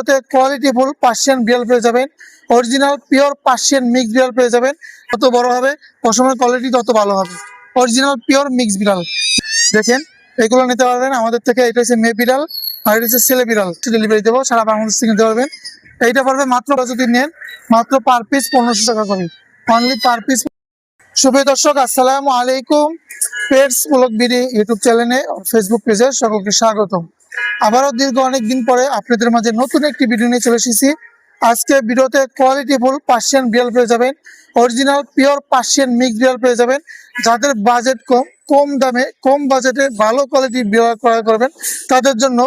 ভিডিওতে quality full Persian বিড়াল পেয়ে যাবেন। অরিজিনাল পিওর পার্সিয়ান মিক্স বিড়াল পেয়ে যাবেন। যত বড় হবে, পশমের কোয়ালিটি তত ভালো হবে। অরিজিনাল পিওর মিক্স বিড়াল। দেখেন, এগুলো নিতে পারবেন। আমাদের থেকে এটা হচ্ছে মেয়ে বিড়াল, আর এটা হচ্ছে ছেলে বিড়াল। ডেলিভারি দেবো, সারা বাংলাদেশ থেকে নিতে পারবেন। এইটা পারবে মাত্র, যদি নেন, মাত্র পার পিস পনেরোশো টাকা করে। অনলি পার পিস শুভ দর্শক, আসসালামু আলাইকুম। পেটস ব্লগ বিডি ইউটিউব চ্যানেলে ফেসবুক পেজে সকলকে স্বাগতম। আবারও দীর্ঘ অনেক দিন পরে আপনাদের মাঝে নতুন একটি ভিডিও নিয়ে চলে এসেছি। আজকে ভিডিওতে কোয়ালিটি ফুল পার্সিয়ান বিড়াল পেয়ে যাবেন অরিজিনাল পিওর পার্সিয়ান মিক্স বিড়াল পেয়ে যাবেন। যাদের বাজেট কম কম দামে, কম বাজেটে ভালো কোয়ালিটির বিড়াল ক্রয় করবেন, তাদের জন্য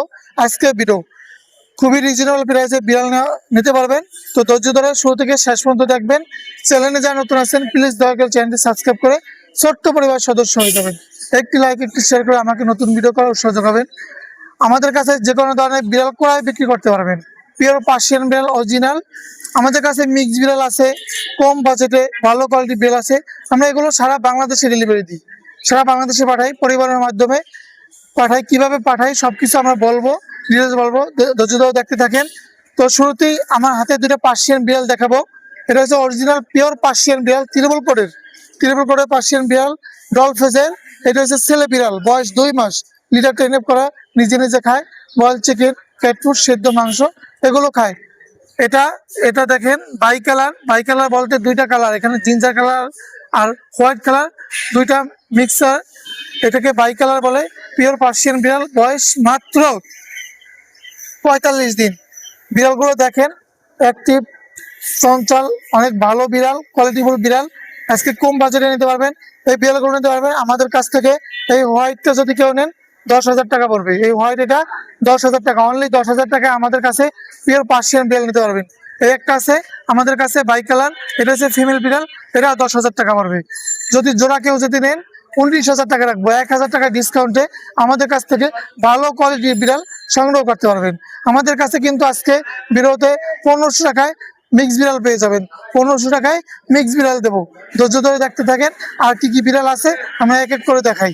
আজকে ভিডিও খুবই রিজনেবল প্রাইসে বিড়াল নিতে পারবেন। তো ধৈর্য ধরে শুরু থেকে শেষ পর্যন্ত দেখবেন। চ্যানেলে যারা নতুন আছেন প্লিজ দয়া করে চ্যানেলটি সাবস্ক্রাইব করে ছোট্ট পরিবার সদস্য হয়ে যাবেন। একটি লাইক একটি শেয়ার করে আমাকে নতুন ভিডিও করার উৎসাহ যোগাবেন আমাদের কাছে যে কোনো ধরনের বিড়াল ক্রয় বিক্রি করতে পারবেন। পিওর পার্সিয়ান বিড়াল অরিজিনাল আমাদের কাছে মিক্স বিড়াল আছে, কম বাজেটে ভালো কোয়ালিটির বিড়াল আছে। আমরা এগুলো সারা বাংলাদেশে ডেলিভারি দিই। সারা বাংলাদেশে পাঠাই, পরিবারের মাধ্যমে। পাঠাই, কীভাবে পাঠাই, সবকিছু আমরা বলব। ডিটেলস বলব। ধৈর্য ধরে দেখতে থাকেন। তো শুরুতেই আমার হাতে দুটো পার্সিয়ান বিড়াল দেখাবো। এটা হচ্ছে অরিজিনাল পিওর পার্সিয়ান বিড়াল তৃণমূল কোডের। তৃণমূল কোডের পার্সিয়ান বিড়াল ডল ফেজের এটা হচ্ছে ছেলে বিড়াল, বয়স দুই মাস। লিটার ট্রেন করা, নিজে নিজে খায়। বয়েল চিকেন ক্যাটফুড সেদ্ধ মাংস, এগুলো খায়। এটা এটা দেখেন, বাই কালার। বাই কালার বলতে দুইটা কালার। এখানে জিঞ্জার কালার আর হোয়াইট কালার, দুইটা মিক্সার এটাকে বাই কালার বলে। পিওর পার্সিয়ান বিড়াল, বয়স মাত্র পঁয়তাল্লিশ দিন। বিড়ালগুলো দেখেন অ্যাক্টিভ চঞ্চল, অনেক ভালো বিড়াল কোয়ালিটিফুল বিড়াল। আজকে কম বাজারে নিতে পারবেন। এই বিড়ালগুলো নিতে পারবেন। আমাদের কাছ থেকে এই হোয়াইটটা যদি কেউ নেন, দশ হাজার টাকা পড়বে। এই হোয়াইট এটা দশ হাজার টাকা অনলি দশ হাজার টাকা আমাদের কাছে পিওর পার্সিয়ান বিড়াল নিতে পারবেন। এই একটা আছে আমাদের কাছে বাই কালার এটা হচ্ছে ফিমেল বিড়াল, এটা দশ হাজার টাকা পড়বে। যদি জোড়া কেউ যদি নেন উনত্রিশ হাজার টাকা রাখব। এক হাজার টাকা ডিসকাউন্টে আমাদের কাছ থেকে ভালো কোয়ালিটির বিড়াল সংগ্রহ করতে পারবেন। আমাদের কাছে কিন্তু আজকে বিরোতে পনেরোশো টাকায় মিক্স বিড়াল পেয়ে যাবেন। পনেরোশো টাকায় মিক্স বিড়াল দেবো। ধৈর্য ধরে দেখতে থাকেন আর কি কি বিড়াল আছে, আমরা এক এক করে দেখাই।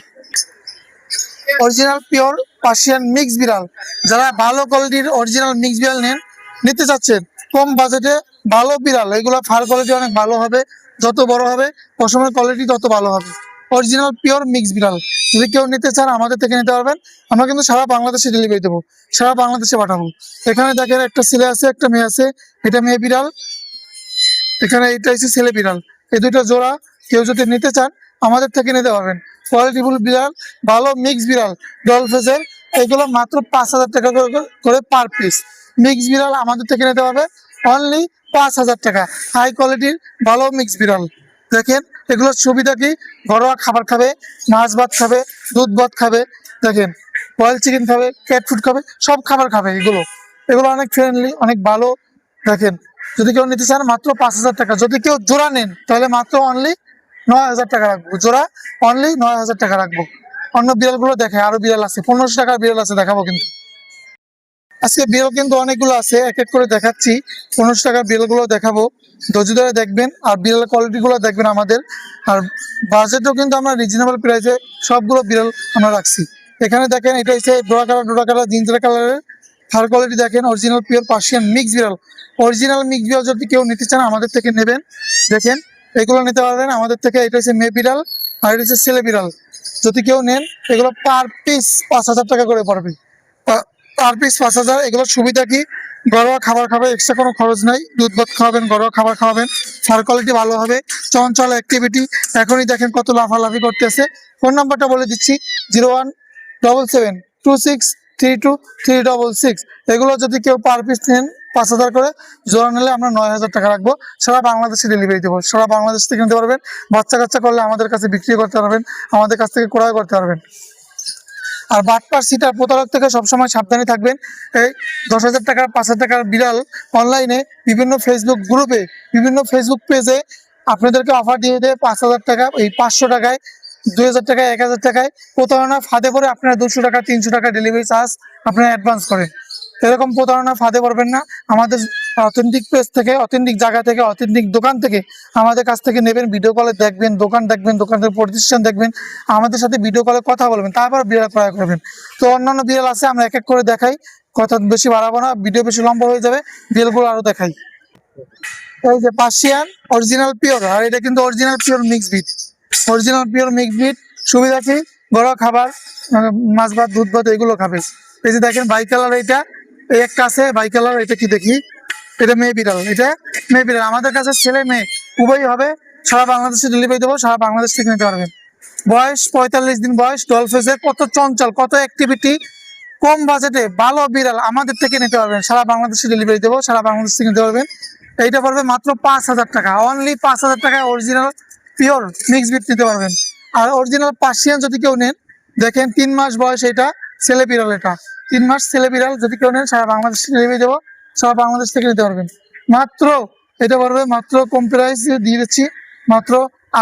অরিজিনাল পিওর পার্সিয়ান মিক্স বিড়াল। যারা ভালো কোয়ালিটির অরিজিনাল মিক্স বিড়াল নেন, নিতে চাচ্ছেন, কম বাজেটে ভালো বিড়াল, এগুলো ফার কোয়ালিটি অনেক ভালো হবে, যত বড় হবে, পশমের কোয়ালিটি তত ভালো হবে। অরিজিনাল পিওর মিক্স বিড়াল। যদি কেউ নিতে চান, আমাদের থেকে নিতে পারবেন। আমরা কিন্তু সারা বাংলাদেশে ডেলিভারি দেবো। সারা বাংলাদেশে পাঠাবো। এখানে দেখেন একটা ছেলে আছে, একটা মেয়ে আছে। এটা মেয়ে বিড়াল। এখানে এটা হচ্ছে ছেলে বিড়াল। এই দুটো জোড়া কেউ যদি নিতে চান, আমাদের থেকে নিতে পারবেন। কোয়ালিটিফুল বিড়াল, ভালো মিক্স বিড়াল ডল ফেসের এগুলো মাত্র পাঁচ হাজার টাকা করে- করে পার পিস মিক্স বিড়াল আমাদের থেকে নিতে পারবে। অনলি পাঁচ হাজার টাকা। হাই কোয়ালিটির ভালো মিক্স বিড়াল। দেখেন, এগুলোর সুবিধা কি? ঘরোয়া খাবার খাবে, মাছ ভাত খাবে, দুধ ভাত খাবে, দেখেন বয়েল চিকেন খাবে ক্যাট ফুড খাবে, সব খাবার খাবে এগুলো। এগুলো অনেক ফ্রেন্ডলি অনেক ভালো, দেখেন। যদি কেউ নিতে চান, মাত্র পাঁচ হাজার টাকা। যদি কেউ জোড়া নেন, তাহলে মাত্র অনলি নয় হাজার টাকা রাখব। জোড়া অনলি নয় হাজার টাকা রাখব। অন্য বিড়ালগুলো দেখে, আরও বিড়াল আছে, পনেরোশো টাকার বিড়াল আছে, দেখাবো কিন্তু। আজকে বিল কিন্তু অনেকগুলো আছে, এক এক করে দেখাচ্ছি। পনেরোশো টাকার বিড়ালগুলো দেখাবো। ধৈর্য ধরে দেখবেন, আর বিড়াল কোয়ালিটিগুলো দেখবেন আমাদের। আর বাজেটও কিন্তু আমরা রিজনেবল প্রাইসে সবগুলো বিড়াল আমরা রাখছি। এখানে দেখেন, এটা হচ্ছে ডোরা কালার ডোরা কালার জিঞ্জার কালারের। থার কোয়ালিটি দেখেন অরিজিনাল পিওর পার্সিয়ান মিক্স বিড়াল অরিজিনাল মিক্স বিড়াল যদি কেউ নিতে চান আমাদের থেকে নেবেন। দেখেন, এগুলো নিতে পারবেন আমাদের থেকে। এটা হচ্ছে মেয়ে বিড়াল আর এটা হচ্ছে ছেলে বিড়াল যদি কেউ নেন, এগুলো পার পিস পাঁচ হাজার টাকা করে পড়বে। পার পিস পাঁচ হাজার, এগুলোর সুবিধা কি? ঘরোয়া খাবার খাবে এক্সট্রা কোনো খরচ নাই। দুধ ভাত খাওয়াবেন, ঘরোয়া খাবার খাওয়াবেন। সার কোয়ালিটি ভালো হবে, চঞ্চল অ্যাক্টিভিটি এখনই দেখেন কত লাফালাফি করতেছে। ফোন নাম্বারটা বলে দিচ্ছি zero one double seven two six three two three double six এগুলো যদি কেউ পার পিস নেন, পাঁচ হাজার করে, জোড়া নিলে আমরা নয় হাজার টাকা রাখব। সারা বাংলাদেশে ডেলিভারি দেবো। সারা বাংলাদেশ থেকে নিতে পারবেন। বাচ্চা কাচ্চা করলে আমাদের কাছে বিক্রি করতে পারবেন। আমাদের কাছ থেকে ক্রয় করতে পারবেন। আর বাটপার সিটার প্রতারক থেকে সবসময় সাবধানে থাকবেন। এই দশ হাজার টাকার, পাঁচ হাজার টাকার বিড়াল অনলাইনে বিভিন্ন ফেসবুক গ্রুপে বিভিন্ন ফেসবুক পেজে আপনাদেরকে অফার দিয়ে দেয় পাঁচ হাজার টাকা, এই পাঁচশো টাকায়, দুই হাজার টাকায়, এক হাজার টাকায়। প্রতারণা ফাঁদে পরে আপনারা দুশো টাকা, তিনশো টাকা ডেলিভারি চার্জ আপনারা অ্যাডভান্স করেন। এরকম প্রতারণা ফাঁদে পড়বেন না। আমাদের অথেন্টিক পেজ থেকে অথেন্টিক জায়গা থেকে অথেন্টিক দোকান থেকে আমাদের কাছ থেকে নেবেন ভিডিও কলে দেখবেন, দোকান দেখবেন, দোকানের প্রতিষ্ঠান দেখবেন, আমাদের সাথে ভিডিও কলে কথা বলবেন, তারপর বিড়াল ক্রয় করবেন। তো অন্যান্য বিড়াল আছে, আমরা এক এক করে দেখাই। কথা বেশি বাড়াবো না ভিডিও বেশি লম্বা হয়ে যাবে, বিড়ালগুলো আরও দেখাই। এই যে পার্সিয়ান অরিজিনাল পিওর আর এটা কিন্তু original pure mix beat original pure mix beat সুবিধা কি? বড় খাবার মানে মাছ ভাত, দুধ ভাত, এগুলো খাবে। এই যে দেখেন বাই কালার এটা এই একটা আছে কালার, এটা কি দেখি? এটা মেয়ে বিড়াল, এটা মেয়ে বিড়াল। আমাদের কাছে ছেলে মেয়ে উভয় হবে। সারা বাংলাদেশে ডেলিভারি দেবো, সারা বাংলাদেশ থেকে নিতে পারবেন। বয়স পঁয়তাল্লিশ দিন, বয়স ডলফেসের কত চঞ্চল, কত অ্যাক্টিভিটি কম বাজেটে ভালো বিড়াল আমাদের থেকে নিতে পারবেন। সারা বাংলাদেশে ডেলিভারি দেবো, সারা বাংলাদেশ থেকে নিতে পারবেন। এইটা পড়বে মাত্র পাঁচ হাজার টাকা। অনলি পাঁচ হাজার টাকায় অরিজিনাল পিওর মিক্স বিট নিতে পারবেন। আর অরিজিনাল পার্সিয়ান যদি কেউ নেন, দেখেন তিন মাস বয়স এটা ছেলে বিড়াল এটা। তিন মাস ছেলে বিড়াল যদি কেউ নেন সারা বাংলাদেশ ডেলিভারি দেবো সারা বাংলাদেশ থেকে নিতে পারবেন। মাত্র, এটা পড়বে মাত্র কম প্রাইস দিয়ে দিচ্ছি, মাত্র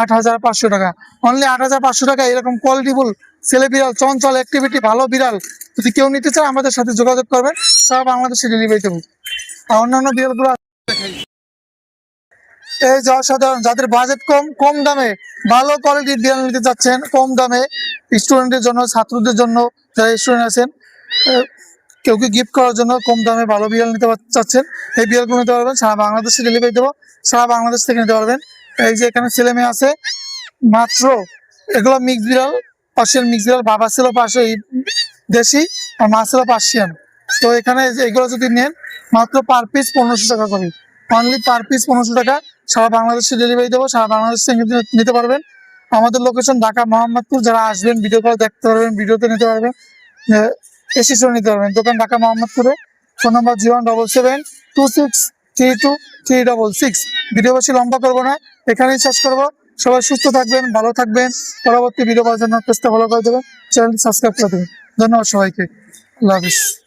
আট হাজার পাঁচশো টাকা। অনলি আট হাজার পাঁচশো টাকা, এরকম কোয়ালিটিফুল ছেলে বিড়াল, চঞ্চল অ্যাক্টিভিটি ভালো বিড়াল। যদি কেউ নিতে চায়, আমাদের সাথে যোগাযোগ করবেন, সারা বাংলাদেশে ডেলিভারি দেবো আর অন্যান্য বিড়ালগুলো এই যে অসাধারণ, যাদের বাজেট কম কম দামে, ভালো কোয়ালিটির বিড়াল নিতে চাচ্ছেন, কম দামে স্টুডেন্টের জন্য, ছাত্রদের জন্য, যারা স্টুডেন্ট আছেন আহ, কেউ কি গিফট করার জন্য কম দামে ভালো বিড়াল নিতে চাচ্ছেন? এই বিড়ালগুলো নিতে পারবেন সারা বাংলাদেশে ডেলিভারি দেবো সারা বাংলাদেশ থেকে নিতে পারবেন। এই যে এখানে ছেলে মেয়ে আছে মাত্র এগুলো মিক্স বিড়াল পার্সিয়ান মিক্স বিড়াল বাবা ছিল পাশে দেশি আর মা ছিল পার্সিয়ান। তো এখানে এগুলো যদি নেন মাত্র পার পিস পনেরোশো টাকা করে। অনলি পার পিস পনেরোশো টাকা সারা বাংলাদেশে ডেলিভারি দেবো সারা বাংলাদেশ থেকে নিতে- পারবেন। আমাদের লোকেশন ঢাকা মোহাম্মদপুর যারা আসবেন ভিডিও কল দেখতে পারবেন ভিডিওতে নিতে পারবেন। এসি শো নিতে পারবেন দোকান ঢাকা মোহাম্মদপুরে। Phone number zero double seven two six three two three double six. Video বেশি লম্বা করব না, এখানেই শেষ করব। সবাই সুস্থ থাকবেন, ভালো থাকবেন। পরবর্তী ভিডিও পাওয়ার জন্য ফলো করে দেবেন। চ্যানেলটি সাবস্ক্রাইব করে দেবেন। ধন্যবাদ সবাইকে। আল্লাহ হাফিজ।